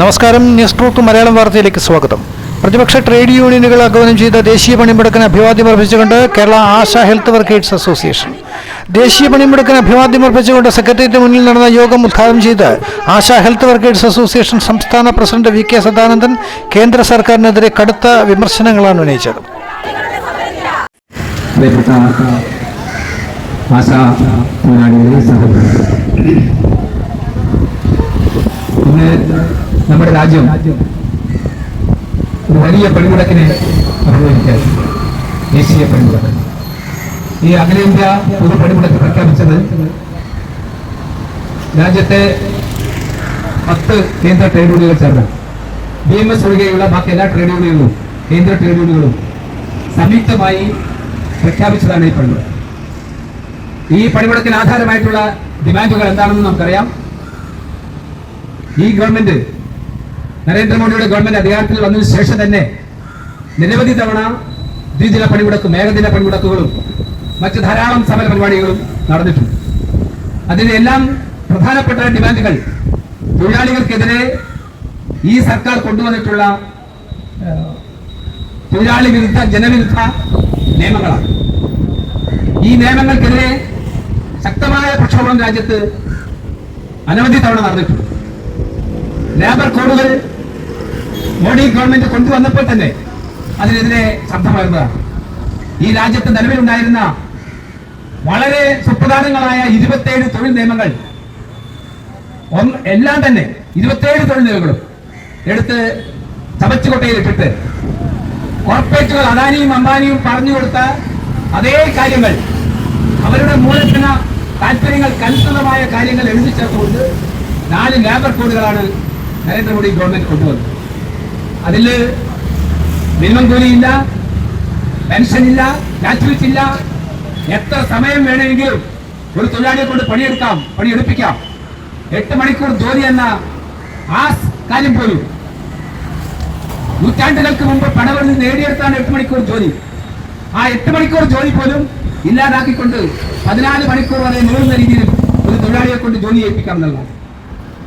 നമസ്കാരം. News truth Malayalam വാർത്തയിലേക്ക് സ്വാഗതം. പ്രതിപക്ഷ ട്രേഡ് യൂണിയനുകൾ ആഹ്വാനം ചെയ്ത ദേശീയ പണിമുടക്കിന് അഭിവാദ്യം അർപ്പിച്ചുകൊണ്ട് Kerala ASHA health workers association. ദേശീയ പണിമുടക്കിന് അഭിവാദ്യം അർപ്പിച്ചുകൊണ്ട് സെക്രട്ടേറിയറ്റ് മുന്നിൽ നടന്ന യോഗം ഉദ്ഘാടനം ചെയ്ത് ആശ ഹെൽത്ത് വർക്കേഴ്സ് അസോസിയേഷൻ സംസ്ഥാന പ്രസിഡന്റ് വി കെ സദാനന്ദൻ കേന്ദ്ര സർക്കാരിനെതിരെ കടുത്ത വിമർശനങ്ങളാണ് ഉന്നയിച്ചത്. ആശാ നമ്മുടെ രാജ്യം ഒരു വലിയ പെൺകുടക്കിനെ അഭിമുഖീകരിക്കാൻ ദേശീയ പെൺകുടക്ക് ഈ അഖിലേന്ത്യാ പൊതു പണിമുടക്ക് പ്രഖ്യാപിച്ചത് രാജ്യത്തെ പത്ത് കേന്ദ്ര ട്രേഡ് യൂണിയനുകൾ ചേർന്ന്. ബി എം എസ് ഒഴികെയുള്ള ബാക്കി എല്ലാ ട്രേഡ് യൂണിയനുകളും കേന്ദ്ര ട്രേഡ് യൂണിയനുകളും സംയുക്തമായി പ്രഖ്യാപിച്ചതാണ് ഈ പണിമുടക്ക്. ഈ പണിമുടക്കിന് ആധാരമായിട്ടുള്ള ഡിമാൻഡുകൾ എന്താണെന്ന് നമുക്കറിയാം. ഈ ഗവൺമെന്റ് നരേന്ദ്രമോദിയുടെ ഗവൺമെന്റ് അധികാരത്തിൽ വന്നതിന് ശേഷം തന്നെ നിരവധി തവണ ദ്വിദിന പണിമുടക്കും ഏകദിന പണിമുടക്കുകളും മറ്റ് ധാരാളം സമര പരിപാടികളും നടന്നിട്ടുണ്ട്. അതിനെല്ലാം പ്രധാനപ്പെട്ട ഡിമാൻഡുകൾ. തൊഴിലാളികൾക്കെതിരെ ഈ സർക്കാർ കൊണ്ടുവന്നിട്ടുള്ള തൊഴിലാളി വിരുദ്ധ ജനവിരുദ്ധ നിയമങ്ങളാണ്. ഈ നിയമങ്ങൾക്കെതിരെ ശക്തമായ പ്രക്ഷോഭം രാജ്യത്ത് അനവധി തവണ നടന്നിട്ടുണ്ട്. ലേബർ കോഡുകൾ മോഡി ഗവൺമെന്റ് കൊണ്ടുവന്നപ്പോൾ തന്നെ അതിനെതിരെ ശബ്ദമായിരുന്നതാണ് ഈ രാജ്യത്ത് നിലവിലുണ്ടായിരുന്ന വളരെ സുപ്രധാനങ്ങളായ ഇരുപത്തേഴ് തൊഴിൽ നിയമങ്ങൾ എല്ലാം തന്നെ ഇരുപത്തേഴ് തൊഴിൽ നിയമങ്ങളും എടുത്ത് ചവച്ചുകൊട്ടയിലിട്ടിട്ട് കോർപ്പറേറ്റുകൾ അദാനിയും അംബാനിയും പറഞ്ഞു കൊടുത്ത അതേ കാര്യങ്ങൾ അവരുടെ മൂലധന താല്പര്യങ്ങൾക്ക് അനുസൃതമായ കാര്യങ്ങൾ എഴുതി ചേർത്തുകൊണ്ട് നാല് ലേബർ കോഡുകളാണ് നരേന്ദ്രമോദി ഗവൺമെന്റ് കൊണ്ടുവന്നത്. അതിൽ മിനിമം കൂലിയില്ല പെൻഷനില്ല ഗ്രാറ്റുവിറ്റി ഇല്ല എത്ര സമയം വേണമെങ്കിലും ഒരു തൊഴിലാളിയെ കൊണ്ട് പണിയെടുക്കാം പണിയെടുപ്പിക്കാം. എട്ട് മണിക്കൂർ ജോലി എന്ന ആ കാര്യം പോലും. നൂറ്റാണ്ടുകൾക്ക് മുമ്പ് പണവരിൽ നേടിയെടുത്താണ് എട്ട് മണിക്കൂർ ജോലി. ആ എട്ട് മണിക്കൂർ ജോലി പോലും ഇല്ലാതാക്കിക്കൊണ്ട് പതിനാല് മണിക്കൂർ വരെ നീളുന്ന രീതിയിൽ ഒരു തൊഴിലാളിയെ കൊണ്ട് ജോലി ഏൽപ്പിക്കാം എന്നുള്ളതാണ്.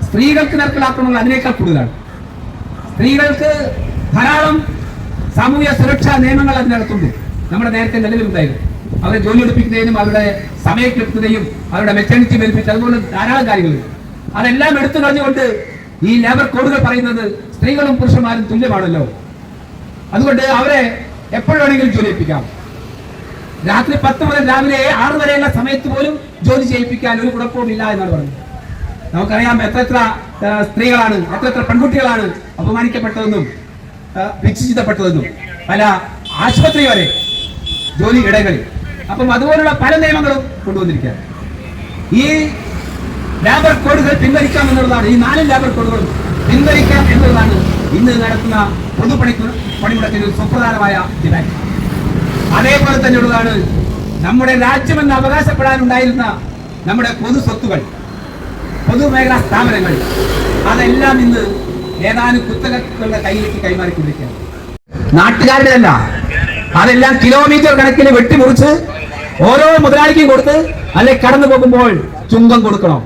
സ്ത്രീകൾക്ക് നടപ്പിലാക്കുന്നത് അതിനേക്കാൾ കൂടുതലാണ്. സ്ത്രീകൾക്ക് ധാരാളം സാമൂഹ്യ സുരക്ഷാ നിയമങ്ങൾ അതിനകത്തുണ്ട് നമ്മുടെ നേരത്തെ നിലവിലുണ്ടായിരുന്നു. അവരെ ജോലി എടുപ്പിക്കുന്നതിനും അവരുടെ സമയക്കെടുക്കുന്നതിനും അവരുടെ മെറ്റേണിറ്റി ബെനിഫിറ്റ് അതുപോലെ ധാരാളം കാര്യങ്ങളുണ്ട് അതെല്ലാം എടുത്തു കളഞ്ഞുകൊണ്ട് ഈ ലേബർ കോഡുകൾ പറയുന്നത് സ്ത്രീകളും പുരുഷന്മാരും തുല്യമാണല്ലോ. അതുകൊണ്ട് അവരെ എപ്പോഴാണെങ്കിലും ജോലി ഏൽപ്പിക്കാം. രാത്രി പത്ത് മുതൽ രാവിലെ ആറ് വരെയുള്ള സമയത്ത് പോലും ജോലി ചെയ്യിപ്പിക്കാൻ ഒരു കുഴപ്പവും ഇല്ല എന്നാണ് പറഞ്ഞത്. നമുക്കറിയാം എത്ര സ്ത്രീകളാണ് എത്ര പെൺകുട്ടികളാണ് അപമാനിക്കപ്പെട്ടതെന്നും വിക്ഷിതപ്പെട്ടതെന്നും പല ആശുപത്രി വരെ ജോലി ഇടകളിൽ അപ്പം അതുപോലുള്ള പല നിയമങ്ങളും കൊണ്ടുവന്നിരിക്കുക ഈ ലേബർ കോഡുകൾ പിൻവലിക്കാം എന്നുള്ളതാണ് ഈ നാല് ലേബർ കോഡുകളും പിൻവലിക്കാം എന്നുള്ളതാണ് ഇന്ന് നടത്തുന്ന പൊതുപണി പണിമുടക്കിന് സുപ്രധാനമായ ഡിമാൻഡ് അതേപോലെ തന്നെയുള്ളതാണ് നമ്മുടെ രാജ്യമെന്ന് അവകാശപ്പെടാനുണ്ടായിരുന്ന നമ്മുടെ പൊതു സ്വത്തുകൾ പൊതുമേഖലാ സ്ഥാപനങ്ങൾ. അതെല്ലാം ഇന്ന് ഏതാനും കുത്തകളുടെ കയ്യിലേക്ക് കൈമാറിക്കൊണ്ടിരിക്കുകയാണ്. നാട്ടുകാരുടെ അല്ല അതെല്ലാം കിലോമീറ്റർ കണക്കിന് വെട്ടിമുറിച്ച് ഓരോ മുതലാളിക്കും കൊടുത്ത് അല്ലെ കടന്നു പോകുമ്പോൾ ചുങ്കം കൊടുക്കണം.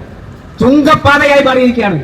ചുങ്കപ്പാതയായി മാറിയിരിക്കുകയാണ്.